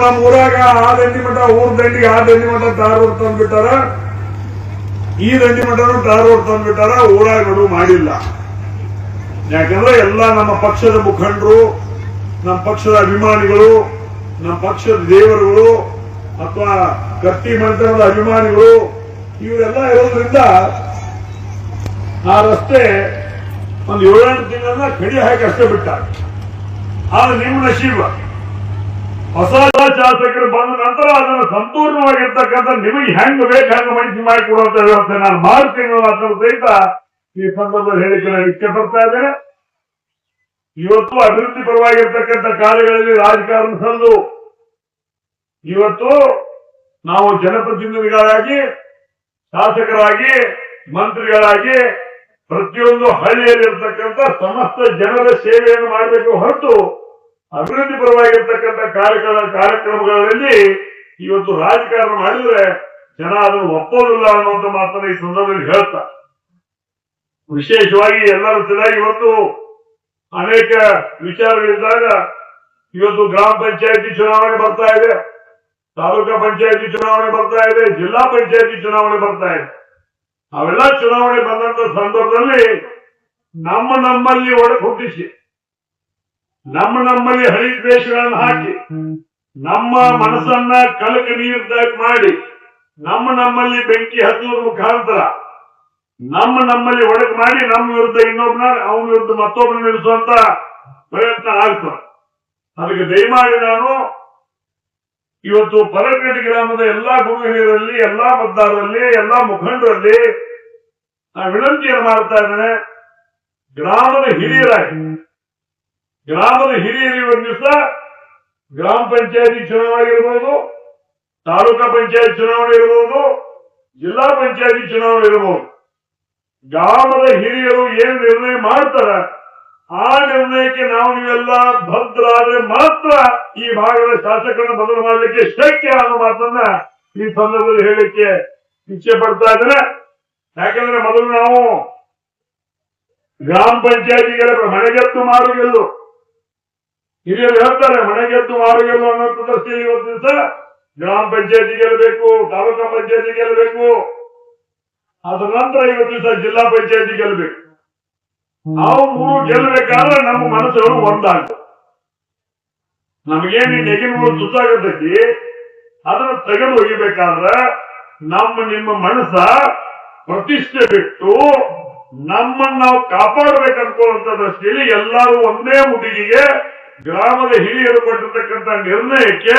ನಮ್ಮ ಊರಾಗ ಆ ದಂಡಿ ಮಠ, ಊರ್ ದಂಡಿಗೆ ಆ ದಂಡಿ ಮಠ ರೋಡ್ ತಂದ್ಬಿಟ್ಟಾರ. ಈ ದಂಡಿ ಮಠನು ರೋಡ್ ತಂದ್ಬಿಟ್ಟಾರ ಊರಾಗ ಮಾಡಿಲ್ಲ. ಯಾಕಂದ್ರೆ ಎಲ್ಲ ನಮ್ಮ ಪಕ್ಷದ ಮುಖಂಡರು, ನಮ್ಮ ಪಕ್ಷದ ಅಭಿಮಾನಿಗಳು, ನಮ್ಮ ಪಕ್ಷದ ದೇವರುಗಳು, ಅಥವಾ ಕತ್ತಿ ಮಂತ್ರದ ಅಭಿಮಾನಿಗಳು, ಇವರೆಲ್ಲ ಇರೋದ್ರಿಂದ ಆ ರಸ್ತೆ ಒಂದು ಏಳೆಂಟು ತಿಂಗಳನ್ನ ಕಡಿ ಹಾಕಿ ಅಷ್ಟೇ ಬಿಟ್ಟ ಆದ್ರೆ ನಿಮ್ಮ ನಶೀಬ. ಹೊಸ ಶಾಸಕರು ಬಂದ ನಂತರ ಅದನ್ನು ಸಂಪೂರ್ಣವಾಗಿರ್ತಕ್ಕಂಥ ನಿಮಗೆ ಹೆಂಗ್ ಬೇಕು ಹೆಂಗ್ ಮನುಷ್ಯ ಮಾಡಿ ಕೊಡುವಂತ ವ್ಯವಸ್ಥೆ ನಾನು ಮಾಡ್ತೀನಿ ಅನ್ನೋ ಸಹಿತ ಈ ಸಂದರ್ಭದಲ್ಲಿ ಹೇಳಿಕೆ ಇಚ್ಛೆ ಪಡ್ತಾ ಇದ್ದೇನೆ. ಇವತ್ತು ಅಭಿವೃದ್ಧಿ ಪರವಾಗಿರ್ತಕ್ಕಂಥ ಕಾರ್ಯಗಳಲ್ಲಿ ರಾಜಕಾರಣ ಸಂದು ಇವತ್ತು ನಾವು ಜನಪ್ರತಿನಿಧಿಗಳಾಗಿ, ಶಾಸಕರಾಗಿ, ಮಂತ್ರಿಗಳಾಗಿ ಪ್ರತಿಯೊಂದು ಹಳ್ಳಿಯಲ್ಲಿರ್ತಕ್ಕಂಥ ಸಮಸ್ತ ಜನರ ಸೇವೆಯನ್ನು ಮಾಡಬೇಕು ಹೊರತು ಅಭಿವೃದ್ಧಿ ಪರವಾಗಿರ್ತಕ್ಕಂಥ ಕಾರ್ಯಕ್ರಮ, ಕಾರ್ಯಕ್ರಮಗಳಲ್ಲಿ ಇವತ್ತು ರಾಜಕಾರಣ ಮಾಡಿದ್ರೆ ಜನ ಅದನ್ನು ಒಪ್ಪೋದಿಲ್ಲ ಅನ್ನುವಂತ ಮಾತನ್ನ ಈ ಸಂದರ್ಭದಲ್ಲಿ ಹೇಳ್ತಾ. ವಿಶೇಷವಾಗಿ ಎಲ್ಲರೂ ಸಲ ಇವತ್ತು ಅನೇಕ ವಿಚಾರಗಳಿದ್ದಾಗ ಇವತ್ತು ಗ್ರಾಮ ಪಂಚಾಯತಿ ಚುನಾವಣೆ ಬರ್ತಾ ಇದೆ, ತಾಲೂಕಾ ಪಂಚಾಯತಿ ಚುನಾವಣೆ ಬರ್ತಾ ಇದೆ, ಜಿಲ್ಲಾ ಪಂಚಾಯತಿ ಚುನಾವಣೆ ಬರ್ತಾ ಇದೆ. ಅವೆಲ್ಲ ಚುನಾವಣೆ ಬಂದಂತ ಸಂದರ್ಭದಲ್ಲಿ ನಮ್ಮ ನಮ್ಮಲ್ಲಿ ಒಡಕು ಹುಟ್ಟಿಸಿ. ನಮ್ಮ ನಮ್ಮಲ್ಲಿ ಹಳಿ ದ್ವೇಷಗಳನ್ನು ಹಾಕಿ, ನಮ್ಮ ಮನಸ್ಸನ್ನ ಕಲಕ ನೀರ್ದಾಗ ಮಾಡಿ, ನಮ್ಮ ನಮ್ಮಲ್ಲಿ ಬೆಂಕಿ ಹತ್ತುವುದ ಮುಖಾಂತರ, ನಮ್ಮ ನಮ್ಮಲ್ಲಿ ಒಡಕು ಮಾಡಿ, ನಮ್ಮ ವಿರುದ್ಧ ಇನ್ನೊಬ್ಬನ ಅವನ ವಿರುದ್ಧ ಮತ್ತೊಬ್ಬನ ನಿಲ್ಲಿಸುವಂತ ಪ್ರಯತ್ನ ಆಗ್ತದೆ. ಅದಕ್ಕೆ ದಯಮಾಡಿ ನಾನು ಇವತ್ತು ಪರಗಡಿ ಗ್ರಾಮದ ಎಲ್ಲಾ ಗುರುಹಿರಿಯರಲ್ಲಿ, ಎಲ್ಲಾ ಮತದಾರರಲ್ಲಿ, ಎಲ್ಲಾ ಮುಖಂಡರಲ್ಲಿ ನಾನು ವಿನಂತಿಯನ್ನು ಮಾಡ್ತಾ ಇದ್ದೇನೆ. ಗ್ರಾಮದ ಹಿರಿಯರಾಗಿ ಗ್ರಾಮದ ಹಿರಿಯರು ಇವತ್ತು ದಿವಸ ಗ್ರಾಮ ಪಂಚಾಯತಿ ಚುನಾವಣೆ ಇರಬಹುದು ತಾಲೂಕಾ ಪಂಚಾಯತ್ ಚುನಾವಣೆ ಇರಬಹುದು ಜಿಲ್ಲಾ ಪಂಚಾಯತಿ ಚುನಾವಣೆ ಇರಬಹುದು ಗ್ರಾಮದ ಹಿರಿಯರು ಏನ್ ನಿರ್ಣಯ ಮಾಡ್ತಾರ, ಆ ನಿರ್ಣಯಕ್ಕೆ ನಾವು ನೀವೆಲ್ಲ ಭದ್ರಾದ್ರೆ ಮಾತ್ರ ಈ ಭಾಗದ ಶಾಸಕರನ್ನು ಬದಲು ಮಾಡಲಿಕ್ಕೆ ಶಕ್ಯ ಅನ್ನೋ ಮಾತನ್ನ ಈ ಸಂದರ್ಭದಲ್ಲಿ ಹೇಳಲಿಕ್ಕೆ ಇಚ್ಛೆ ಪಡ್ತಾ ಇದ್ರೆ ಯಾಕಂದ್ರೆ ಮೊದಲು ನಾವು ಗ್ರಾಮ ಪಂಚಾಯತಿಗಳ ಮನೆಗೆತ್ತು ಮಾರುಗೆಲ್ಲು ಹಿರಿಯರು ಹೇಳ್ತಾರೆ ಮನೆಗೆದ್ದು ಮಾರುಗೆಲ್ಲು ಅನ್ನೋಂಥ ಪ್ರದರ್ಶನ ಇವತ್ತು ದಿವಸ. ಗ್ರಾಮ ಪಂಚಾಯತಿ ಗೆಲ್ಲಬೇಕು, ತಾಲೂಕಾ ಪಂಚಾಯತಿ ಗೆಲ್ಲಬೇಕು. ಅದರ ನಂತರ ಇವತ್ತು ದಿವಸ ಜಿಲ್ಲಾ ಪಂಚಾಯತಿ ಗೆಲ್ಲಬೇಕು. ನಾವು ಮೂರು ಗೆಲ್ಲಬೇಕಾದ್ರೆ ನಮ್ಮ ಮನಸ್ಸುಗಳು ಒಂದಾಗ್ತದೆ ನಮಗೇನು ನೆಗಿನ ಮೂರು ಸುತ್ತಾಗತೈತಿ ಅದನ್ನ ತೆಗೆದು ಒಯ್ಯಬೇಕಾದ್ರೆ ನಮ್ಮ, ನಿಮ್ಮ ಮನಸ್ಸ ಪ್ರತಿಷ್ಠೆ ಬಿಟ್ಟು ನಮ್ಮನ್ನ ನಾವು ಕಾಪಾಡಬೇಕು ಅನ್ಕೊಳ್ಳುವಂತ ದೃಷ್ಟಿಯಲ್ಲಿ ಎಲ್ಲರೂ ಒಂದೇ ಮುಡಿಗೆಗೆ ಗ್ರಾಮದ ಹಿರಿಯರು ಕೊಟ್ಟಿರ್ತಕ್ಕಂಥ ನಿರ್ಣಯಕ್ಕೆ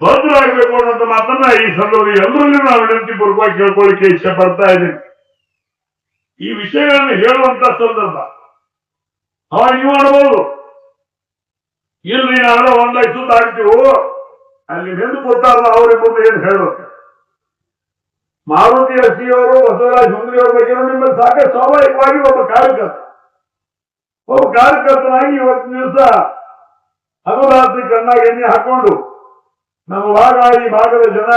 ಭದ್ರಾಗಬೇಕು ಅನ್ನೋಂಥ ಮಾತನ್ನ ಈ ಸಂದರ್ಭದಲ್ಲಿ ಎಲ್ಲರಲ್ಲೂ ನಾವು ವಿನಂತಿ ಪೂರ್ವಕ ಕೇಳ್ಕೊಳ್ಳಿಕ್ಕೆ ಇಚ್ಛೆ ಪಡ್ತಾ ಇದ್ದೀನಿ. ಈ ವಿಷಯಗಳನ್ನು ಹೇಳುವಂತ ಸಂದರ್ಭ. ಅವಾಗ ನೀವು ಮಾಡಬಹುದು. ಇಲ್ರಿ ನಾನು ಒಂದಾಯ್ತು ಆಗ್ತೀವು ಅಲ್ಲಿ ನಿಂದು ಕೊಟ್ಟಾರಲ್ಲ ಮುಂದೆ ಏನು ಹೇಳೋಕೆ ಮಾರುತಿ ಅವರು ಬಸವರಾಜ್ ಹುಂದ್ರಿ ಅವರ ಬಗ್ಗೆ ನಿಮ್ಮಲ್ಲಿ ಸಾಕಷ್ಟು ಸ್ವಾಭಾವಿಕವಾಗಿ ಒಬ್ಬ ಕಾರ್ಯಕರ್ತ. ಒಬ್ಬ ಕಾರ್ಯಕರ್ತನಾಗಿ ಇವತ್ತಿನ ದಿವಸ ಹಗರಾತ್ರಿ ಕಣ್ಣಾಗ ಎಣ್ಣೆ ಹಾಕೊಂಡು ನಮ್ಮ ಭಾಗ, ಈ ಭಾಗದ ಜನ,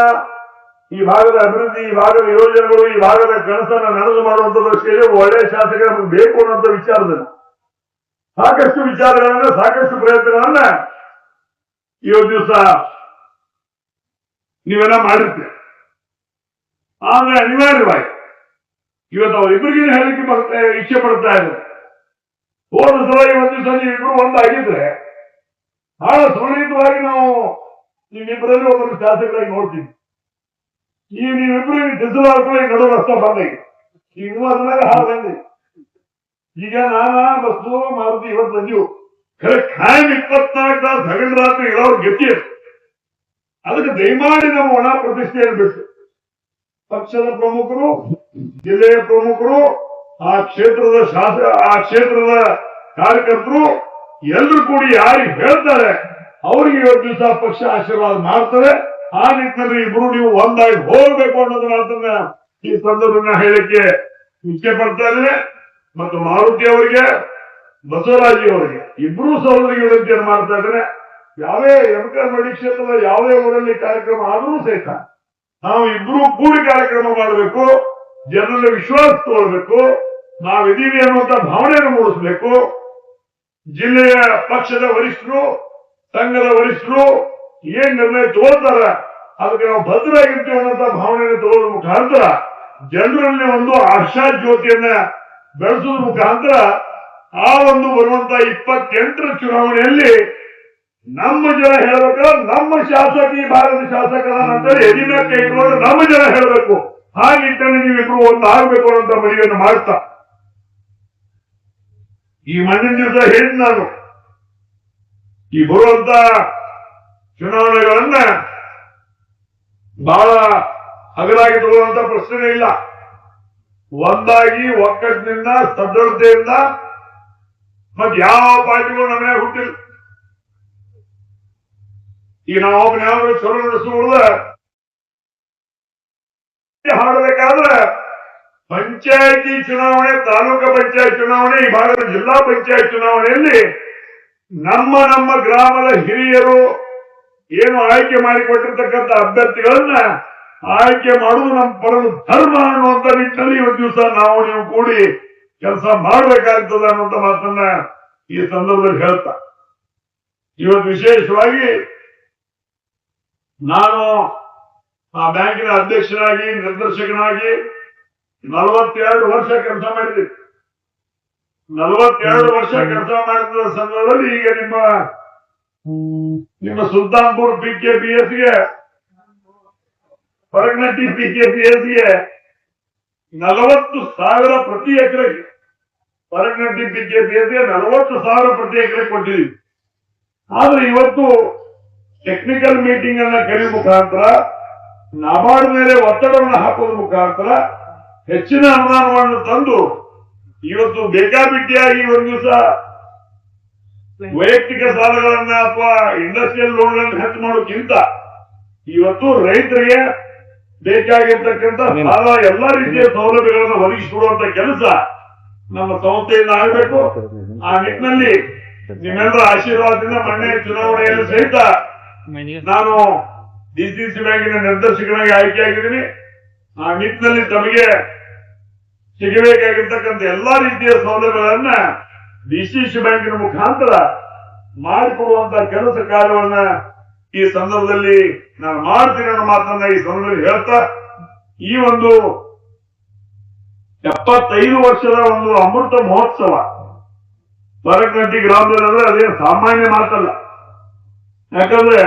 ಈ ಭಾಗದ ಅಭಿವೃದ್ಧಿ, ಈ ಭಾಗದ ಯೋಜನೆಗಳು, ಈ ಭಾಗದ ಕನಸನ್ನ ನಡೆದು ಮಾಡುವಂತ ದೃಷ್ಟಿಯಲ್ಲಿ ಒಳ್ಳೆ ಶಾಸಕ ಬೇಕು ಅನ್ನುವಂತ ವಿಚಾರದಲ್ಲಿ. ಸಾಕಷ್ಟು ವಿಚಾರಗಳನ್ನ, ಸಾಕಷ್ಟು ಪ್ರಯತ್ನಗಳನ್ನ ಇವತ್ತು ದಿವಸ ನೀವೆಲ್ಲ ಮಾಡಿರ್ತೀರಿ. ಆದ್ರೆ ಅನಿವಾರ್ಯವಾಗಿ ಇವತ್ತು ಅವರಿಬ್ಬರಿಗೆ ಬರ್ತಾ ಇಚ್ಛೆ ಪಡ್ತಾ ಇದ್ದಾರೆ. ಹೋದ ಸಲ ಇವತ್ತು ದಿವಸ ನೀವಿಬ್ರು ಒಂದಾಗಿದ್ರೆ ಬಹಳ ಸುರಳಿತವಾಗಿ ನಾವು ನಿಮ್ಮಿಬ್ಬರಲ್ಲಿ ಒಬ್ಬರು ಶಾಸಕರಾಗಿ ನೋಡ್ತೀವಿ. ಈ ನೀವಿಬ್ರು ಡಿಸಲ್ ನಡು ರಸ್ತೆ ಬಂದೆ ಈಗ. ಅದ್ರಾಗ ಹಾಲು ಬಂದಿ ಈಗ ನಾನ ಬಸ್ಸು, ಮಾರುತಿ ಇವತ್ತು ಬಂದಿವು. ಖರೆ ಖಾಯಂ ಇಪ್ಪತ್ನಾಲ್ಕು ತಾಸು ಹಗಲು ರಾತ್ರಿ ಇರೋರು ಗತಿ ಅದು. ಅದಕ್ಕೆ ದಯಮಾಡಿ ನಮ್ಮ ಒಣ ಪ್ರತಿಷ್ಠೆ ಬಿಟ್ಟು. ಪಕ್ಷದ ಪ್ರಮುಖರು, ಜಿಲ್ಲೆಯ ಪ್ರಮುಖರು, ಆ ಕ್ಷೇತ್ರದ ಶಾಸ, ಆ ಕ್ಷೇತ್ರದ ಕಾರ್ಯಕರ್ತರು ಎಲ್ಲರೂ ಕೂಡಿ ಯಾರಿಗೆ ಹೇಳ್ತಾರೆ, ಅವರಿಗೆ ಇವತ್ತು ದಿವಸ ಪಕ್ಷ ಆಶೀರ್ವಾದ ಮಾಡ್ತಾರೆ. ಆ ನಿಟ್ಟಿನಲ್ಲಿ ಇಬ್ರು ನೀವು ಒಂದಾಗಿ ಹೋಗ್ಬೇಕು ಅನ್ನೋದು ಮಾತನ್ನ ಈ ಸಂದರ್ಭನ ಹೇಳಿಕೆ ಇಚ್ಛೆ ಪಡ್ತಾ ಇದ್ದೇನೆ. ಮತ್ತು ಮಾರುತಿ ಅವರಿಗೆ, ಬಸವರಾಜಿ ಅವರಿಗೆ, ಇಬ್ರು ಸಹೋದರಿಗೆ ವಿನಂತಿಯನ್ನು ಮಾಡ್ತಾ ಇದ್ದೇನೆ ಯಾವೇ ಮಡಿ ಕ್ಷೇತ್ರದ ಯಾವುದೇ ಊರಲ್ಲಿ ಕಾರ್ಯಕ್ರಮ ಆದರೂ ಸಹಿತ ನಾವು ಇಬ್ರು ಕೂಡಿ ಕಾರ್ಯಕ್ರಮ ಮಾಡಬೇಕು, ಜನರಲ್ಲಿ ವಿಶ್ವಾಸ ತೋರ್ಬೇಕು ನಾವಿದ್ದೀವಿ ಅನ್ನುವಂತ ಭಾವನೆಯನ್ನು ಮೂಡಿಸಬೇಕು. ಜಿಲ್ಲೆಯ ಪಕ್ಷದ ವರಿಷ್ಠರು, ಸಂಘದ ವರಿಷ್ಠರು ಏನ್ ನಿರ್ಣಯ ತಗೊಳ್ತಾರ? ಅದಕ್ಕೆ ನಾವು ಭದ್ರಾಗಿರ್ತೀವಿ ಅನ್ನೋ ಭಾವನೆಯನ್ನು ತಗೊಳ್ಳೋದ್ರ ಮುಖಾಂತರ ಜನರಲ್ಲಿ ಒಂದು ಆಶಾ ಜ್ಯೋತಿಯನ್ನ ಬೆಳೆಸೋದ್ರ ಮುಖಾಂತರ ಆ ಒಂದು ಬರುವಂತ ಇಪ್ಪತ್ತೆಂಟರ ಚುನಾವಣೆಯಲ್ಲಿ ನಮ್ಮ ಜನ ಹೇಳಬೇಕು, ನಮ್ಮ ಶಾಸಕ ಈ ಭಾಗದ ಶಾಸಕ ಅಂತೇಳಿ ಎದಿನ ಕೈ ನಮ್ಮ ಜನ ಹೇಳಬೇಕು. ಹಾಗೆ ನೀವಿಬ್ರು ಒಂದು ಆಗ್ಬೇಕು ಅನ್ನೋಂತ ಮನವಿಯನ್ನು ಮಾಡ್ತಾ ಈ ಮಣ್ಣಿನ ದಿವಸ ಹೇಳಿ ನಾನು. ಈ ಬರುವಂತ ಚುನಾವಣೆಗಳನ್ನ ಬಹಳ ಹಗಲಾಗಿ ತಗೊಳ್ಳುವಂತ ಪ್ರಶ್ನೆ ಇಲ್ಲ. ಒಂದಾಗಿ ಒಕ್ಕಟ್ಟಿನಿಂದ ಸದೃಢತೆಯಿಂದ ಮತ್ ಯಾವ ಪಾರ್ಟಿಗಳು ನಮ್ಮನೆ ಹುಟ್ಟಿಲ್ಲ. ಈಗ ನಾವು ಯಾವ ಚಲೋ ನಡೆಸುವುದ ಹಾಡಬೇಕಾದ್ರೆ ಪಂಚಾಯತಿ ಚುನಾವಣೆ, ತಾಲೂಕು ಪಂಚಾಯತ್ ಚುನಾವಣೆ, ಈ ಭಾಗದ ಜಿಲ್ಲಾ ಪಂಚಾಯತ್ ಚುನಾವಣೆಯಲ್ಲಿ ನಮ್ಮ ನಮ್ಮ ಗ್ರಾಮದ ಹಿರಿಯರು ಏನು ಆಯ್ಕೆ ಮಾಡಿಕೊಟ್ಟಿರ್ತಕ್ಕಂಥ ಅಭ್ಯರ್ಥಿಗಳನ್ನ ಆಯ್ಕೆ ಮಾಡುವುದು ನಮ್ಮ ಪರಲು ಧರ್ಮ ಅನ್ನುವಂತ ನಿಟ್ಟಿನಲ್ಲಿ ಇವತ್ತು ದಿವಸ ನಾವು ನೀವು ಕೂಡಿ ಕೆಲಸ ಮಾಡಬೇಕಾಗ್ತದೆ ಅನ್ನುವಂತ ಮಾತನ್ನ ಈ ಸಂದರ್ಭದಲ್ಲಿ ಹೇಳ್ತಾ. ಇವತ್ತು ವಿಶೇಷವಾಗಿ ನಾನು ಆ ಬ್ಯಾಂಕಿನ ಅಧ್ಯಕ್ಷನಾಗಿ ನಿರ್ದೇಶಕನಾಗಿ ನಲವತ್ತೆರಡು ವರ್ಷ ಕೆಲಸ ಮಾಡಿದ್ರಿ ನಲವತ್ತೆರಡು ವರ್ಷ ಕೆಲಸ ಮಾಡಿದ ಸಂದರ್ಭದಲ್ಲಿ ಈಗ ನಿಮ್ಮ ನಿಮ್ಮ ಸುಲ್ತಾನ್ಪುರ್ ಪಿ ಕೆ ಪಿ ಎಸ್ಗೆ, ಹೊರಗನಟ್ಟಿ ಪಿ ಕೆ ಪಿ ಎಸ್ಗೆ ನಲವತ್ತು ಸಾವಿರ ಪ್ರತಿ ಎಕರೆಗೆ ಹೊರಗನಟ್ಟಿ ಪಿ ಕೆ ಪಿ ಎಸ್ಗೆ ನಲವತ್ತು ಸಾವಿರ ಪ್ರತಿ ಎಕರೆ ಕೊಟ್ಟಿದ್ವಿ ಆದ್ರೆ ಇವತ್ತು ಟೆಕ್ನಿಕಲ್ ಮೀಟಿಂಗ್ ಅನ್ನ ಕರೆಯುವ ಮುಖಾಂತರ, ನಬಾರ್ಡ್ ಮೇಲೆ ಒತ್ತಡವನ್ನು ಹಾಕೋದ್ರ ಮುಖಾಂತರ ಹೆಚ್ಚಿನ ಅನುದಾನವನ್ನು ತಂದು ಇವತ್ತು ಬೇಕಾಬಿಟ್ಟಿಯಾಗಿ ಒಂದು ದಿವಸ ವೈಯಕ್ತಿಕ ಸಾಲಗಳನ್ನ ಅಥವಾ ಇಂಡಸ್ಟ್ರಿಯಲ್ ಲೋನ್ಗಳನ್ನು ಹೆಚ್ಚು ಮಾಡೋಕ್ಕಿಂತ ಇವತ್ತು ರೈತರಿಗೆ ಬೇಕಾಗಿರ್ತಕ್ಕಂಥ ಸಾಲ ಎಲ್ಲಾ ರೀತಿಯ ಸೌಲಭ್ಯಗಳನ್ನು ಒದಗಿಸಿಕೊಡುವಂತ ಕೆಲಸ ನಮ್ಮ ಸಂಸ್ಥೆಯಿಂದ ಆಗಬೇಕು. ಆ ನಿಟ್ಟಿನಲ್ಲಿ ನಿಮ್ಮೆಲ್ಲರ ಆಶೀರ್ವಾದದಿಂದ ಮೊನ್ನೆ ಚುನಾವಣೆಯಲ್ಲಿ ಸಹಿತ ನಾನು ಡಿಸಿಸಿ ಬ್ಯಾಂಕಿನ ನಿರ್ದೇಶಕನಾಗಿ ಆಯ್ಕೆಯಾಗಿದ್ದೀನಿ. ಆ ನಿಟ್ಟಿನಲ್ಲಿ ತಮಗೆ ಸಿಗಬೇಕಾಗಿರ್ತಕ್ಕಂಥ ಎಲ್ಲಾ ರೀತಿಯ ಸೌಲಭ್ಯಗಳನ್ನ ಡಿಸಿಸಿ ಬ್ಯಾಂಕಿನ ಮುಖಾಂತರ ಮಾಡಿಕೊಡುವಂತ ಕೆಲಸ ಕಾರ್ಯವನ್ನ ಈ ಸಂದರ್ಭದಲ್ಲಿ ನಾನು ಮಾಡ್ತೀನಿ ಅನ್ನೋ ಮಾತನ್ನ ಈ ಸಂದರ್ಭದಲ್ಲಿ ಹೇಳ್ತಾ, ಈ ಒಂದು ಎಪ್ಪತ್ತೈದು ವರ್ಷದ ಒಂದು ಅಮೃತ ಮಹೋತ್ಸವ ಬರಕಂಟಿ ಗ್ರಾಮದಲ್ಲಿ ಅದೇನು ಸಾಮಾನ್ಯ ಮಾತಲ್ಲ. ಯಾಕಂದ್ರೆ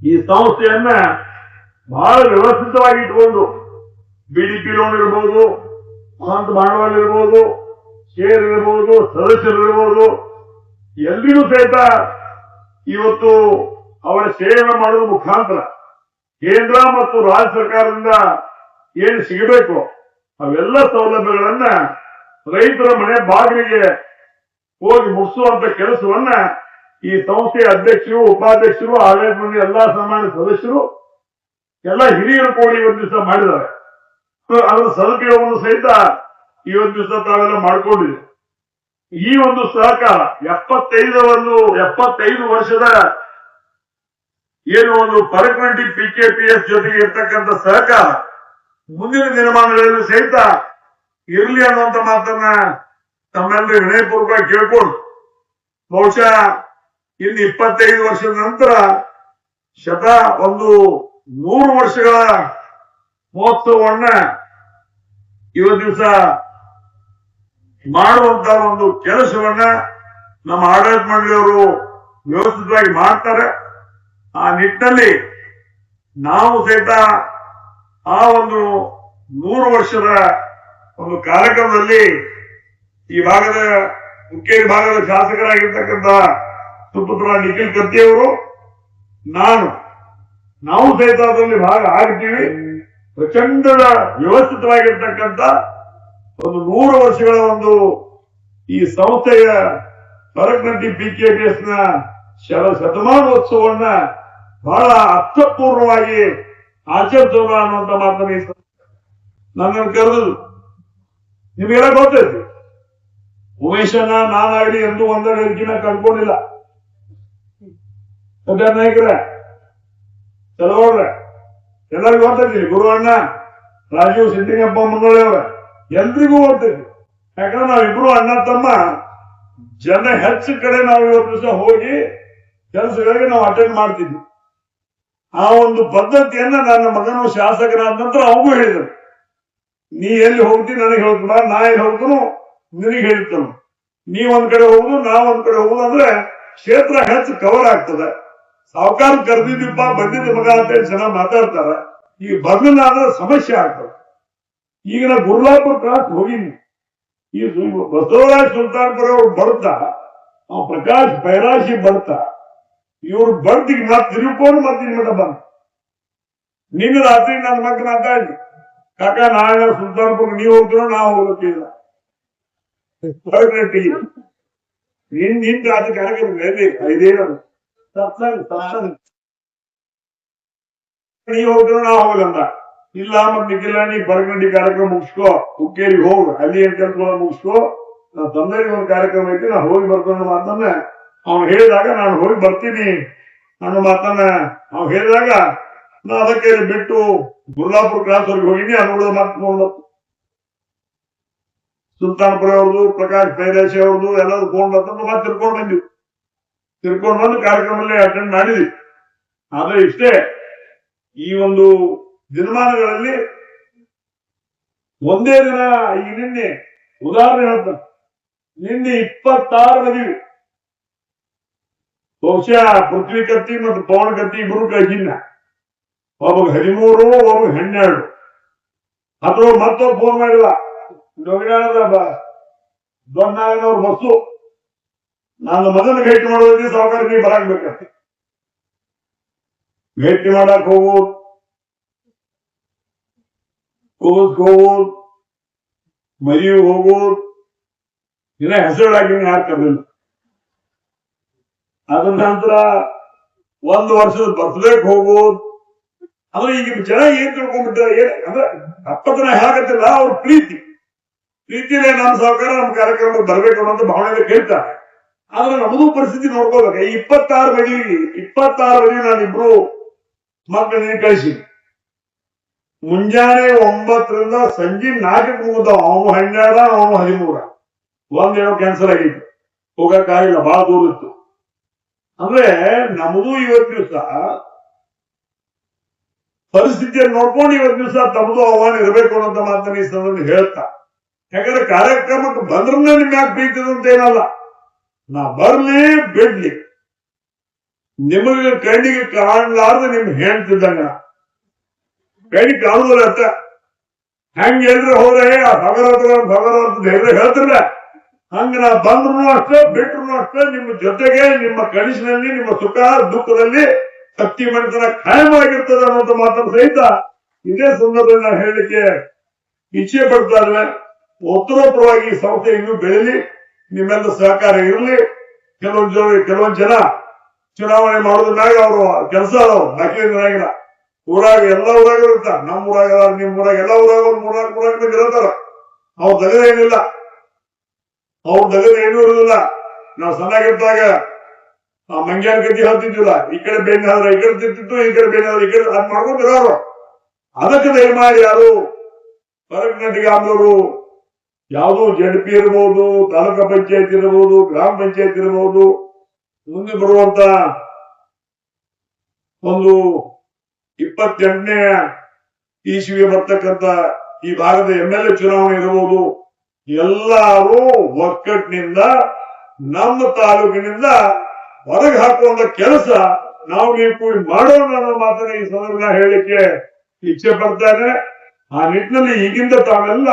ಈ ಸಂಸ್ಥೆಯನ್ನ ಬಹಳ ವ್ಯವಸ್ಥಿತವಾಗಿ ಇಟ್ಕೊಂಡು ಬಿಡಿಪಿ ಲೋನ್ ಇರ್ಬೋದು, ಮಹಾಂತ ಬಂಡವಾಳ ಇರ್ಬೋದು, ಶೇರ್ ಇರ್ಬೋದು, ಸದಸ್ಯರು ಇರ್ಬೋದು ಎಲ್ಲಿಯೂ ಸಹಿತ ಇವತ್ತು ಅವರ ಸೇವೆ ಮಾಡೋದ್ರ ಮುಖಾಂತರ ಕೇಂದ್ರ ಮತ್ತು ರಾಜ್ಯ ಸರ್ಕಾರದಿಂದ ಏನು ಸಿಗಬೇಕು ಅವೆಲ್ಲ ಸೌಲಭ್ಯಗಳನ್ನ ರೈತರ ಮನೆ ಬಾಗಿಲಿಗೆ ಹೋಗಿ ಮುಗಿಸುವಂತ ಕೆಲಸವನ್ನ ಈ ಸಂಸ್ಥೆಯ ಅಧ್ಯಕ್ಷರು, ಉಪಾಧ್ಯಕ್ಷರು, ಆಡಳಿತ ಮಂದಿ ಎಲ್ಲಾ ಸಾಮಾನ್ಯ ಸದಸ್ಯರು ಎಲ್ಲ ಹಿರಿಯರು ಕೋಳಿ ಇವತ್ತು ದಿವಸ ಮಾಡಿದ್ದಾರೆ. ಅದರ ಸದುಪಯೋಗವನ್ನು ಸಹಿತ ಈ ಒಂದು ದಿವಸ ತಾವೆಲ್ಲ ಮಾಡ್ಕೊಂಡಿದೆ ಈ ಒಂದು ಸಹಕಾರ ಎಪ್ಪತ್ತೈದು ಒಂದು ಎಪ್ಪತ್ತೈದು ವರ್ಷದ ಏನು ಒಂದು ಪರಕಂಟಿ ಪಿ ಕೆ ಪಿ ಎಸ್ ಜೊತೆಗೆ ಇರ್ತಕ್ಕಂಥ ಸಹಕಾರ ಮುಂದಿನ ದಿನಮಾನಗಳಲ್ಲಿ ಸಹಿತ ಇರ್ಲಿ ಅನ್ನುವಂತ ಮಾತನ್ನ ತಮ್ಮೆಲ್ಲರೂ ವಿನಯಪೂರ್ವಕವಾಗಿ ಕೇಳ್ಕೊಂಡು, ಬಹುಶಃ ಇನ್ನು ಇಪ್ಪತ್ತೈದು ವರ್ಷದ ನಂತರ ಶತ ಒಂದು ನೂರು ವರ್ಷಗಳ ಮಹೋತ್ಸವವನ್ನ ಇವತ್ತು ದಿವಸ ಮಾಡುವಂತ ಒಂದು ಕೆಲಸವನ್ನ ನಮ್ಮ ಆಡಳಿತ ಮಂಡಳಿಯವರು ವ್ಯವಸ್ಥಿತವಾಗಿ ಮಾಡ್ತಾರೆ. ಆ ನಿಟ್ಟಿನಲ್ಲಿ ನಾವು ಸಹಿತ ಆ ಒಂದು ನೂರು ವರ್ಷದ ಒಂದು ಕಾರ್ಯಕ್ರಮದಲ್ಲಿ ಈ ಭಾಗದ ಮುಖ್ಯ ಭಾಗದ ಶಾಸಕರಾಗಿರ್ತಕ್ಕಂತ ಸುಪುತ್ರ ನಿಖಿಲ್ ಕತ್ತಿಯವರು ನಾನು ನಾವು ಸಹಿತ ಅದರಲ್ಲಿ ಭಾಗ ಆಗ್ತೀವಿ. ಪ್ರಚಂಡ ವ್ಯವಸ್ಥಿತವಾಗಿರ್ತಕ್ಕಂಥ ಒಂದು ನೂರು ವರ್ಷಗಳ ಒಂದು ಈ ಸಂಸ್ಥೆಯ ಪರಕನಟ್ಟಿ ಪಿ ಕೆ ಎಸ್ನ ಶತ ಶತಮಾನೋತ್ಸವವನ್ನ ಬಹಳ ಅರ್ಥಪೂರ್ಣವಾಗಿ ಆಚರಿಸೋಣ ಅನ್ನುವಂತ ಮಾತನ್ನ ನನ್ನನ್ನು ಕರೆದು ನಿಮಗೆಲ್ಲ ಗೊತ್ತೈತಿ ಉಮೇಶನ ನಾನಾಗಲಿ ಎಂದು ಒಂದೇ ಕಂಡ್ಕೊಂಡಿಲ್ಲ ನಾಯಕರ ಚಲೋಡ್ರೆ ಎಲ್ಲರಿಗೂ ಗೊತ್ತೈತಿ ಗುರು ಅಣ್ಣ ರಾಜೀವ್ ಸಿದ್ದಿಂಗಪ್ಪ ಮುನ್ನೋಳಿ ಅವ್ರ ಎಲ್ರಿಗೂ ಗೊತ್ತೈತಿ. ಯಾಕಂದ್ರೆ ನಾವಿಬ್ರು ಅಣ್ಣ, ತಮ್ಮ, ಜನ ಹೆಚ್ಚು ಕಡೆ ನಾವು ಇವತ್ತು ದಿವಸ ಹೋಗಿ ಕೆಲಸಗಳಿಗೆ ನಾವು ಅಟೆಂಡ್ ಮಾಡ್ತಿದ್ವಿ. ಆ ಒಂದು ಪದ್ಧತಿಯನ್ನ ನನ್ನ ಮಗನು ಶಾಸಕರಾದ ನಂತರ ಅವಗೂ ಹೇಳಿದರು ನೀ ಎಲ್ಲಿ ಹೋಗ್ತಿ ನನಗೆ ಹೇಳ್ತಾರ ನಾ ಎಲ್ಲಿ ಹೋಗ್ತಾನು ನಿನಗೆ ಹೇಳ್ತಾನು ನೀ ಒಂದ್ ಕಡೆ ಹೋಗುದು, ನಾ ಒಂದ್ ಕಡೆ ಹೋಗುದು ಅಂದ್ರೆ ಕ್ಷೇತ್ರ ಹೆಚ್ಚು ಕವರ್ ಆಗ್ತದೆ. ಸಾವುಕಾರ ಕರೆದಿದ್ದೀಪ ಬಂದಿದ್ದ ಮಗ ಅಂತ ಹೇಳಿ ಜನ ಮಾತಾಡ್ತಾರ. ಈಗ ಬರ್ಲಿಲ್ಲ ಅಂದ್ರೆ ಸಮಸ್ಯೆ ಆಗ್ತದೆ. ಈಗ ನಾ ಗುರುಲಾಪುರ ಕ್ರಾಸ್ ಹೋಗಿನಿ. ಈ ಬಸವರಾಜ್ ಸುಲ್ತಾನ್ಪುರ ಅವ್ರು ಬರ್ತಾ ಆ ಪ್ರಕಾಶ್ ಬೈರಾಶಿ ಬರ್ತಾ. ಇವ್ರು ಬರ್ದಿಗೆ ನಾ ತಿರುಕೊಂಡು ಬರ್ತೀನಿ ಮಠ ಬಂದ. ನಿನ್ನ ರಾತ್ರಿ ನನ್ನ ಮಗನ ಅಂತ ಹೇಳಿ ಕಾಕ ನಾಳೆ ಸುಲ್ತಾನ್ಪುರ್ ನೀವು ಹೋಗ್ತೀರೋ ನಾವು ಹೋಗ್ತಿಲ್ಲ ನಿನ್ ನಿನ್ ರಾತ್ರಿ ಕಾರ್ಯಕ್ರಮ ಬೇರೆ ಸತ್ಸಂಗ್ ಹೋಗ್ತೀರೋ ನಾವು ಹೋಗಲ್ಲ ಇಲ್ಲ ಮತ್ ನಿಖಿಲ, ನೀ ಬರಗಂಡಿ ಕಾರ್ಯಕ್ರಮ ಮುಗಿಸ್ಕೋ, ಹುಕ್ಕೇರಿ ಹೋಗು ಅಲ್ಲಿ ಏನ್ ಕೆಲಸ ಮುಗಿಸ್ಕೋ. ನಾ ತಂದೆಗೆ ಒಂದು ಕಾರ್ಯಕ್ರಮ ಐತಿ, ನಾ ಹೋಗಿ ಬರ್ತಾನ ಮಾತನ್ನ ಅವ್ನು ಹೇಳಿದಾಗ ನಾನು ಹೋಗಿ ಬರ್ತೀನಿ ಅನ್ನೋ ಮಾತನ್ನ ಅವ್ನು ಹೇಳಿದಾಗ ನಾ ಅದಕ್ಕೆ ಬಿಟ್ಟು ಗುರುದಾಪುರ ಕ್ರಾಸ್ ಅವ್ರಿಗೆ ಹೋಗಿನಿ ಅನ್ನೋದು ಮಾತು ನೋಡ್ದ ಸುಲ್ತಾನ್ಪುರ ಅವ್ರದ್ದು ಪ್ರಕಾಶ್ ಪೈರಾಶಿ ಅವ್ರದ್ದು ಎಲ್ಲರೂ ಫೋನ್ ಬಂದು ಮತ್ತೆ ತಿಳ್ಕೊಂಡು ಬಂದ್ವಿ. ತಿರ್ಕೊಂಡು ಬಂದು ಕಾರ್ಯಕ್ರಮದಲ್ಲಿ ಅಟೆಂಡ್ ಮಾಡಿದ್ವಿ. ಆದ್ರೆ ಇಷ್ಟೇ, ಈ ಒಂದು ದಿನಮಾನಗಳಲ್ಲಿ ಒಂದೇ ದಿನ, ಈಗ ನಿನ್ನೆ, ಉದಾಹರಣೆ ಹೇಳ್ತ, ನಿನ್ನೆ ಇಪ್ಪತ್ತಾರು ಮದುವೆ ಬಹುಶಃ ಪೃಥ್ವಿ ಕತ್ತಿ ಮತ್ತು ಪವನ್ ಕತ್ತಿ ಇಬ್ರು ಕೈಜಿನ್ನ ಒಬ್ಬ ಹದಿಮೂರು, ಒಬ್ಬ ಹನ್ನೆರಡು. ಅಥವಾ ಮತ್ತೊಬ್ಬ ಫೋನ್ ಮಾಡಿಲ್ಲ. ದೊಡ್ಡ ದೊಡ್ಡನಾಗನವ್ರ ಬಸ್ಸು. ನಾನು ಮಗನ ಭೇಟಿ ಮಾಡೋದಕ್ಕೆ ಸಾವುಕಾರ ನೀವು ಬರಾಗ್ಬೇಕು ಭೇಟಿ ಮಾಡಕ್ ಹೋಗೋದು ಹೋಗೋದ್ ಹೋಗೋದು ಹೋಗೋದ್ ಹೋಗೋದು ಇನ್ನ ಹೆಸರುಳಾಗಿ ಹಾಕದಿಲ್ಲ ಅದ ನಂತರ ಒಂದು ವರ್ಷದ ಬರ್ತ್ಡೇಕ್ ಹೋಗೋದು ಅಂದ್ರೆ ಈಗ ಜನ ಏನ್ ತಿಳ್ಕೊಂಡ್ಬಿಟ್ಟ ಏನ್ ಅಂದ್ರೆ ಅಪ್ಪತನ ಹೇಗತ್ತಿಲ್ಲ ಅವ್ರ ಪ್ರೀತಿ. ಪ್ರೀತಿನೇ ನಮ್ಮ ಸಹಕಾರ, ನಮ್ಮ ಕಾರ್ಯಕ್ರಮಕ್ಕೆ ಬರ್ಬೇಕು ಅನ್ನೋ ಭಾವನೆ ಕೇಳ್ತಾರೆ. ಆದ್ರೆ ನಮಗೂ ಪರಿಸ್ಥಿತಿ ನೋಡ್ಕೋಬೇಕು ಇಪ್ಪತ್ತಾರು ಮದುವೆ ಇಪ್ಪತ್ತಾರು ಮದುವೆ ನಾನು ಇಬ್ರು ಮಕ್ಕಳನ್ನ ಕಳಿಸಿ. ಮುಂಜಾನೆ ಒಂಬತ್ತರಿಂದ ಸಂಜೆ ನಾಲ್ಕಕ್ಕೆ ಮುಗಿದ ಅವನು ಹನ್ನೆರಡ, ಅವನು ಹದಿಮೂರ. ಒಂದೇನೋ ಕ್ಯಾನ್ಸಲ್ ಆಗಿತ್ತು. ಹೋಗಕ್ಕಾಗಿಲ್ಲ ಬಹಳ ದೂರ ಇತ್ತು. ಅಂದ್ರೆ ನಮಗೂ ಇವತ್ತು ದಿವಸ ಪರಿಸ್ಥಿತಿಯನ್ನು ನೋಡ್ಕೊಂಡು ಇವತ್ತು ದಿವಸ ತಮ್ಮದು ಆಹ್ವಾನ ಇರಬೇಕು ಅನ್ನೋಂತ ಮಾತನ್ನ ಈ ಸಂದರ್ಭ ಹೇಳ್ತಾ. ಯಾಕಂದ್ರೆ ಕಾರ್ಯಕ್ರಮಕ್ಕೆ ಬಂದ್ರೆ ನಿಮ್ಗೆ ಯಾಕೆ ಅಂತ ಏನಲ್ಲ ನಾ ಬರ್ಲಿ, ಬಿಡ್ಲಿ. ನಿಮಗೆ ಕಣ್ಣಿಗೆ ಕಾಣಲಾರ್ದ ನಿಮ್ ಹೇಳ್ತಿದ್ದಂಗ ಕಣ್ಣಿಗೆ ಕಾಣುದಿಲ್ಲ ಅತ್ತ ಹೆಂಗ್ ಎಲ್ರ ಹೋದ್ರೆ ಆ ಭಗವತ ಅಂತ ಎಲ್ರ ಹೇಳ್ತಿಲ್ಲ ಹಂಗ ನಾ ಬಂದ್ರು ಅಷ್ಟೇ ಬಿಟ್ರು ಅಷ್ಟೇ, ನಿಮ್ಮ ಜೊತೆಗೆ ನಿಮ್ಮ ಕನಸಿನಲ್ಲಿ, ನಿಮ್ಮ ಸುಖ, ದುಃಖದಲ್ಲಿ ಶಕ್ತಿ ಮನೆತನ ಖಾಯವಾಗಿರ್ತದೆ ಅನ್ನೋದು ಮಾತನ್ನು ಸಹಿತ ಇದೇ ಸಂದರ್ಭದಲ್ಲಿ ನಾನು ಹೇಳಲಿಕ್ಕೆ ಇಚ್ಛೆ ಪಡ್ತಾ ಇದ್ದೇನೆ. ಉತ್ತರೋತ್ತರವಾಗಿ ಸಂಸ್ಥೆ ಇನ್ನೂ ಬೆಳೀಲಿ ನಿಮ್ಮೆಲ್ಲ ಸಹಕಾರ ಇರಲಿ. ಕೆಲವೊಂದು ಜನ ಕೆಲವೊಂದು ಜನ ಚುನಾವಣೆ ಮಾಡೋದ್ರಾಗ ಅವರು ಕೆಲಸ ಅದಾವ ಏನಾಗಿಲ್ಲ ಊರಾಗ ಎಲ್ಲ ಊರಾಗ ಇರ್ತಾರ ನಮ್ಮ ಊರಾಗ ನಿಮ್ ಊರಾಗ ಎಲ್ಲ ಊರಾಗ ಒಂದ್ ಮೂರ್ನಾಲ್ಕು ಊರಾಗ ಇರತ್ತಾರ. ಅವ್ರ ದಗದ ಏನಿಲ್ಲ. ಅವ್ರ ದಗದ ಏನೂ ಇರುದಿಲ್ಲ. ನಾವು ಸಣ್ಣಾಗಿರ್ತಾಗ ಮಂಗ್ಯಾನ ಗತಿ ಹೇಳ್ತಿದ್ವಿಲ್ಲ ಈ ಕಡೆ ಬೇನೆ ಆದ್ರೆ ಈ ಕಡೆ ತಿಂತಿತ್ತು, ಈ ಕಡೆ ಬೇನೆ ಆದ್ರೆ ಈ ಕಡೆ ಅದ್ ಮಾಡ್ಕೊಂಡ್ ಇರೋರು ಅದಕ್ಕೆ ದಯಮಾಡಿ ಯಾರು? ಹೊರಗಿನಟ್ಟಿಗೆ ಆದವರು ಯಾವುದು ಜಡ್ ಪಿ ಇರಬಹುದು ತಾಲೂಕಾ ಪಂಚಾಯತ್ ಇರಬಹುದು ಗ್ರಾಮ ಪಂಚಾಯತ್ ಇರಬಹುದು ಮುಂದೆ ಬರುವಂತ ಒಂದು ಇಪ್ಪತ್ತೆಂಟನೇ ಇಸ್ವಿಗೆ ಬರ್ತಕ್ಕಂತ ಈ ಭಾಗದ ಎಂ ಎಲ್ ಎ ಚುನಾವಣೆ ಇರಬಹುದು ಎಲ್ಲರೂ ಒಕ್ಕಟ್ಟಿನಿಂದ ನಮ್ಮ ತಾಲೂಕಿನಿಂದ ಹೊರಗೆ ಹಾಕುವಂತ ಕೆಲಸ ನಾವು ನೀವು ಮಾಡೋಣ ಅನ್ನೋ ಮಾತನ್ನ ಈ ಸಂದರ್ಭ ಹೇಳಿಕೆ ಇಚ್ಛೆ ಪಡ್ತಾನೆ. ಆ ನಿಟ್ಟಿನಲ್ಲಿ ಈಗಿಂದ ತಾವೆಲ್ಲ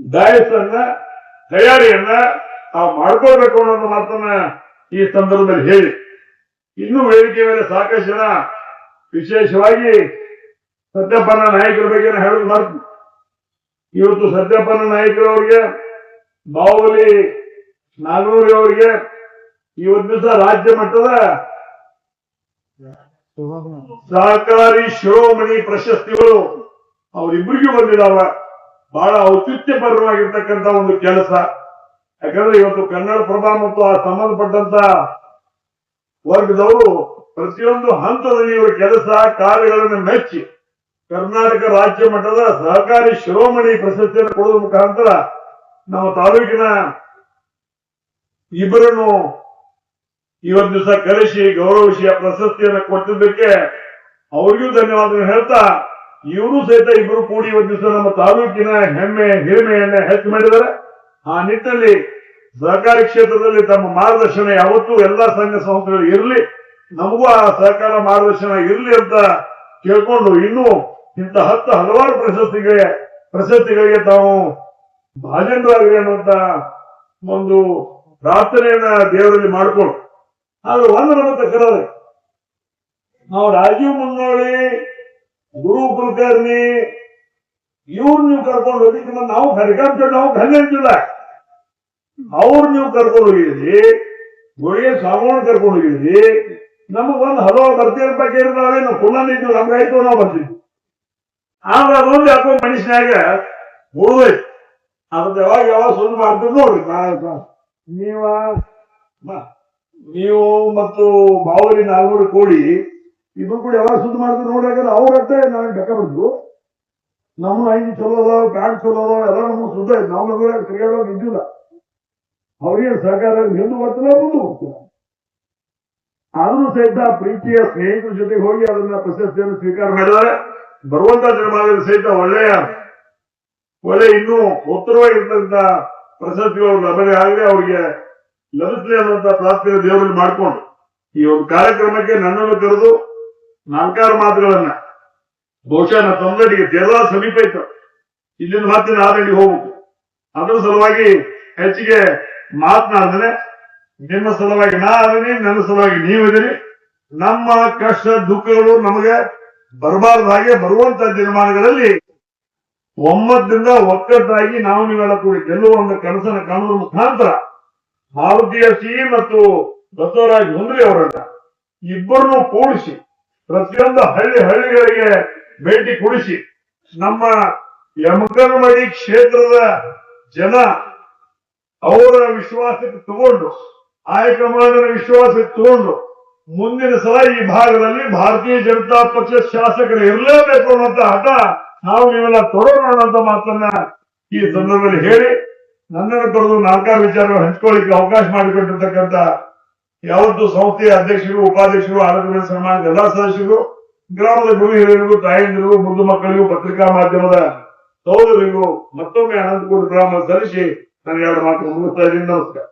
ಡಯಸನ್ನ ತಯಾರಿಯನ್ನ ಆ ಮಾಡ್ಕೋಬೇಕು ಅನ್ನೋ ಮಾತನ್ನ ಈ ಸಂದರ್ಭದಲ್ಲಿ ಹೇಳಿ. ಇನ್ನು ವೇದಿಕೆ ಮೇಲೆ ಸಾಕಷ್ಟು ಜನ ವಿಶೇಷವಾಗಿ ಸತ್ಯಪ್ಪನ ನಾಯಕರ ಬಗ್ಗೆ ಹೇಳೋದು ಮರ್ತು ಇವತ್ತು ಸತ್ಯಪ್ಪನ ನಾಯಕರವರಿಗೆ ಬಾಹುಬಲಿ ನಾಗನೂರಿ ಅವರಿಗೆ ಇವತ್ತು ದಿವಸ ರಾಜ್ಯ ಮಟ್ಟದ ಸಹಕಾರಿ ಶಿರೋಮಣಿ ಪ್ರಶಸ್ತಿಗಳು ಅವರಿಬ್ಬರಿಗೂ ಬಂದಿದಾವ. ಬಹಳ ಔಚಿತ್ಯಪರವಾಗಿರ್ತಕ್ಕಂತ ಒಂದು ಕೆಲಸ. ಯಾಕಂದ್ರೆ ಇವತ್ತು ಕನ್ನಡ ಪ್ರಭ ಮತ್ತು ಆ ಸಂಬಂಧಪಟ್ಟಂತ ವರ್ಗದವರು ಪ್ರತಿಯೊಂದು ಹಂತದಲ್ಲಿ ಇವರ ಕೆಲಸ, ಕಾರ್ಯಗಳನ್ನು ಮೆಚ್ಚಿ ಕರ್ನಾಟಕ ರಾಜ್ಯ ಮಟ್ಟದ ಸಹಕಾರಿ ಶಿರೋಮಣಿ ಪ್ರಶಸ್ತಿಯನ್ನು ಕೊಡುವ ಮುಖಾಂತರ ನಮ್ಮ ತಾಲೂಕಿನ ಇಬ್ಬರನ್ನು ಇವತ್ತು ದಿವಸ ಕರೆಸಿ ಗೌರವಿಸಿ ಆ ಪ್ರಶಸ್ತಿಯನ್ನು ಕೊಟ್ಟಿದ್ದಕ್ಕೆ ಅವರಿಗೂ ಧನ್ಯವಾದ ಹೇಳ್ತಾ ಇವರು ಸಹಿತ ಇಬ್ರು ಕೂಡಿ ಒಂದು ದಿವಸ ನಮ್ಮ ತಾಲೂಕಿನ ಹೆಮ್ಮೆ, ಹಿರಿಮೆಯನ್ನ ಹೆಚ್ಚು ಮಾಡಿದ್ದಾರೆ. ಆ ನಿಟ್ಟಿನಲ್ಲಿ ಸಹಕಾರಿ ಕ್ಷೇತ್ರದಲ್ಲಿ ತಮ್ಮ ಮಾರ್ಗದರ್ಶನ ಯಾವತ್ತೂ ಎಲ್ಲಾ ಸಂಘ ಸಂಸ್ಥೆಗಳು ಇರಲಿ, ನಮಗೂ ಆ ಸಹಕಾರ ಮಾರ್ಗದರ್ಶನ ಇರಲಿ ಅಂತ ಕೇಳ್ಕೊಂಡು ಇನ್ನೂ ಇಂತ ಹತ್ತು ಹಲವಾರು ಪ್ರಶಸ್ತಿಗಳಿಗೆ ಪ್ರಶಸ್ತಿಗಳಿಗೆ ತಾವು ಭಾಜನರಾಗಲಿ ಅನ್ನುವಂತ ಒಂದು ಪ್ರಾರ್ಥನೆಯನ್ನ ದೇವರಲ್ಲಿ ಮಾಡಿಕೊಂಡು. ಆದ್ರೆ ಒಂದು ನಮ್ಮ ತಕ್ಕ ನಾವು ರಾಜೀವ್ ಮುನ್ನೋಳಿ ಗುರು ಕುಲಕರ್ಣಿ ಇವ್ರು ನೀವು ಕರ್ಕೊಂಡು ಹೋಗಿ ಮತ್ತೆ ನಾವು ಕರ್ಕೊಂಡ್ ನಾವು ಕಲ್ಯಾಣಿಲ್ಲ ಅವ್ರು ನೀವು ಕರ್ಕೊಂಡು ಹೋಗಿದ್ರಿ ಗುಳಿಗೆ ಸಾಮೂನ್ ಕರ್ಕೊಂಡು ಹೋಗಿದ್ರಿ, ನಮಗ್ ಒಂದು ಹಲವು ಬರ್ತೀರಪ್ಪ ಕೇಳಿದ್ರೆ ನಾವು ಪುನಃ ನಮ್ಗೆ ಆಯ್ತು ನಾವು ಬರ್ತೀವಿ ಆದ್ರೆ ಅದೊಂದು ಯಾಕೋ ಮನುಷ್ಯನಾಗ ಉಳಿದೈತಿ ಅದ್ರ ಯಾವಾಗ ಯಾವಾಗ ಸುಳ್ಳು ಮಾಡ್ತೀವಿ ನೋಡ್ರಿ ನೀವ ನೀವು ಮತ್ತು ಬಾವಲಿ ನಾಲ್ವರು ಕೂಡಿ ಇಬ್ರು ಕೂಡ ಎಲ್ಲ ಸುದ್ದಿ ನೋಡಿದಾಗ ಅವ್ರ ಅವ್ರಟ್ಟೆ ನಾನು ಬೆಕ್ಕ ಬಂದ್ವು ನಮ್ಮ ಐದು ಚಲೋ ಅದಾವ, ಬ್ಯಾಂಕ್ ಚಲೋ ಅದಾವ, ಎಲ್ಲ ನಮ್ಗೆ ಸುದ್ದ ನಾವು ನಮಗೆ ತಿರುಗಾಡೋಕೆ ಇದ್ದಿಲ್ಲ. ಅವ್ರಿಗೆ ಸಹಕಾರ ಹಿಂದೆ ಬರ್ತಿಲ್ಲ ಮುಂದೆ ಹೋಗ್ತಿಲ್ಲ ಆದ್ರೂ ಸಹಿತ ಪ್ರೀತಿಯ ಸ್ನೇಹಿತರ ಜೊತೆಗೆ ಹೋಗಿ ಅದನ್ನ ಪ್ರಶಸ್ತಿಯನ್ನು ಸ್ವೀಕಾರ ಮಾಡಿದರೆ ಬರುವಂತ ದಿನಮಾನದಲ್ಲಿ ಸಹಿತ ಒಳ್ಳೆಯ, ಒಳ್ಳೆ ಇನ್ನೂ ಉತ್ತರವಾಗಿರ್ತಕ್ಕಂಥ ಪ್ರಶಸ್ತಿಗಳು ಲಭ್ಯ ಆಗಲಿ ಅವರಿಗೆ ಲಭಿಸಲಿ ಅನ್ನುವಂತ ಪ್ರಾರ್ಥನೆ ದೇವರಲ್ಲಿ ಮಾಡಿಕೊಂಡು ಈ ಒಂದು ಕಾರ್ಯಕ್ರಮಕ್ಕೆ ನನ್ನನ್ನು ಕರೆದು ನಾಲ್ಕಾರು ಮಾತುಗಳನ್ನ. ಬಹುಶಃ ನನ್ನ ತೊಂದರೆಗೆ ದೇವರ ಸಮೀಪ ಇತ್ತು. ಇಲ್ಲಿಂದ ಮತ್ತೆ ನಾದಂಡಿ ಹೋಗ್ಬೇಕು. ಅದ್ರ ಸಲುವಾಗಿ ಹೆಚ್ಚಿಗೆ ಮಾತನಾಡಿದ್ರೆ ನಿಮ್ಮ ಸಲುವಾಗಿ ನಾ ಅದೀನಿ, ನನ್ನ ಸಲುವಾಗಿ ನೀವಿದ್ದೀರಿ ನಮ್ಮ ಕಷ್ಟ ದುಃಖಗಳು ನಮಗೆ ಬರಬಾರ್ದ ಹಾಗೆ ಬರುವಂತ ದಿನಮಾನಗಳಲ್ಲಿ ಒಮ್ಮತದಿಂದ ಒಕ್ಕಟ್ಟಾಗಿ ನಾವು ನೀವೆಲ್ಲ ಕೂಡಿ ಗೆಲ್ಲುವ ಒಂದು ಕನಸನ್ನು ಕಾಣುವ ಮುಖಾಂತರ ಮಾರುತಿಯ ಸಿ ಮತ್ತು ಬಸವರಾಜ್ ಹುಂದ್ರಿ ಅವರನ್ನ ಇಬ್ಬರನ್ನು ಕೂಡಿಸಿ ಪ್ರತಿಯೊಂದು ಹಳ್ಳಿ ಹಳ್ಳಿಗಳಿಗೆ ಭೇಟಿ ಕೊಡಿಸಿ ನಮ್ಮ ಯಮಕನಮಡಿ ಕ್ಷೇತ್ರದ ಜನ ಅವರ ವಿಶ್ವಾಸಕ್ಕೆ ತಗೊಂಡು ಹೈಕಮಾಂಡ್ನ ವಿಶ್ವಾಸಕ್ಕೆ ತಗೊಂಡು ಮುಂದಿನ ಸಲ ಈ ಭಾಗದಲ್ಲಿ ಭಾರತೀಯ ಜನತಾ ಪಕ್ಷ ಶಾಸಕರು ಇರಲೇಬೇಕು ಅನ್ನುವಂತ ಹಠ ನಾವು ನೀವೆಲ್ಲ ತೊಡೋಣ ಅಂತ ಮಾತನ್ನ ಈ ಸಂದರ್ಭದಲ್ಲಿ ಹೇಳಿ, ನನ್ನನ್ನು ಕರೆದು ನಾಲ್ಕಾರು ವಿಚಾರಗಳು ಹಂಚ್ಕೊಳ್ಳಿಕ್ಕೆ ಅವಕಾಶ ಮಾಡಿಕೊಟ್ಟಿರ್ತಕ್ಕಂಥ ಯಾವತ್ತು ಸಂಸ್ಥೆಯ ಅಧ್ಯಕ್ಷರು, ಉಪಾಧ್ಯಕ್ಷರು ಆರೋಗ್ಯ ಸನ್ಮಾನದ ಎಲ್ಲಾ ಸದಸ್ಯರು, ಗ್ರಾಮದ ಗುರು ಹಿರಿಯರಿಗೂ, ತಾಯಂದಿರಿಗೂ, ಮುದ್ದು ಮಕ್ಕಳಿಗೂ, ಪತ್ರಿಕಾ ಮಾಧ್ಯಮದ ಸಹೋದರಿಗೂ ಮತ್ತೊಮ್ಮೆ ಅನಂತಪುರ ಗ್ರಾಮ ಸಲ್ಲಿಸಿ ನಾನು ಎರಡು ಮಾತು ಮುಗಿಸ್ತಾ ಇದ್ದೀನಿ. ನಮಸ್ಕಾರ.